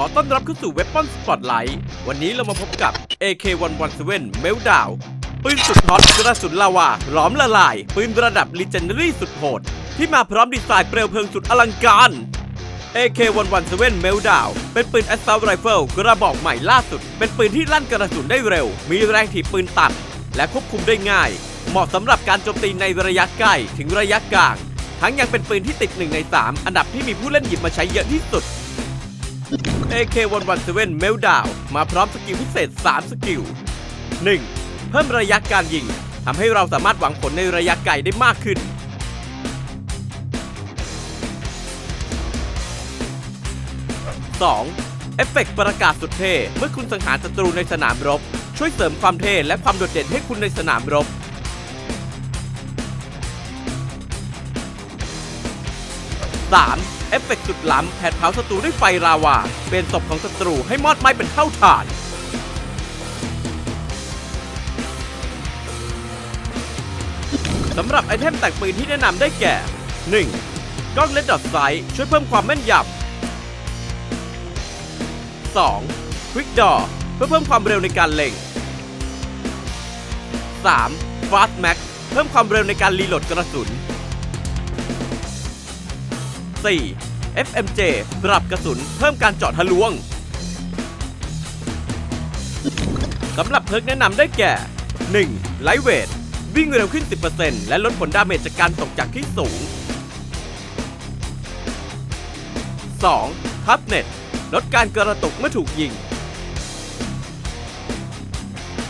ขอต้อนรับเข้าสู่เว็บป้อนสปอตไลท์วันนี้เรามาพบกับ AK117 Meltdown ปืนสุดฮอตกระสุนลาวาหลอมละลาย ปืนระดับ Legendary สุดโหด ที่มาพร้อมดีไซน์เปลวเพลิงสุดอลังการ AK117 Meltdown เป็นปืน Assault Rifle กระบอกใหม่ล่าสุด เป็นปืนที่ลั่นกระสุนได้เร็ว มีแรงถีบปืนต่ำและควบคุมได้ง่าย เหมาะสำหรับการโจมตีในระยะใกล้ถึงระยะกลาง ทั้งยังเป็นปืนที่ติด1ใน3 อันดับที่มีผู้เล่นหยิบมาใช้เยอะที่สุด AK117 Meltdown มาพร้อมสกิลพิเศษ 3 สกิล 1. เพิ่มระยะการยิงทำให้เราสามารถหวังผลในระยะไกลได้มากขึ้น 2. เอฟเฟกต์ประกาศสุดเท่ เมื่อคุณสังหารศัตรูในสนามรบ ช่วยเสริมความเท่และความโดดเด่นให้คุณในสนามรบ 3. เอฟเฟกต์สุดล้ำแผดเผาศัตรูด้วยไฟลาวา เป็นศพของศัตรูให้มอดไหม้เป็นเท่าฐาน สำหรับไอเทมแต่งปืนที่แนะนำได้แก่ 1. กล้องเลดดอทไซต์ช่วยเพิ่มความแม่นยำ 2. Quick Draw เพื่อเพิ่มความเร็วในการเล็ง 3. Fast Max เพิ่มความเร็วในการรีโหลดกระสุน 4. FMJ ปรับกระสุนเพิ่มการเจาะทะลวง สำหรับเพิกแนะนำได้แก่ 1. Lightweight วิ่งเร็วขึ้น 10%และลดผลดาเมจจากการตกจากที่สูง 2. Toughness ลดการกระตุกเมื่อถูกยิง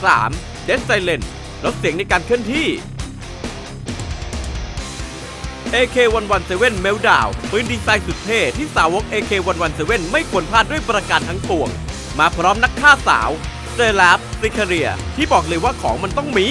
3. Dead silent ลดเสียงในการเคลื่อนที่ AK117 Meltdown ปืนดีไซน์สุดเท่ที่สาวก AK117 ไม่ควรพลาดด้วยประการทั้งปวง มาพร้อมนักฆ่าสาวเซลาฟซิคาเรีย ที่บอกเลยว่าของมันต้องมี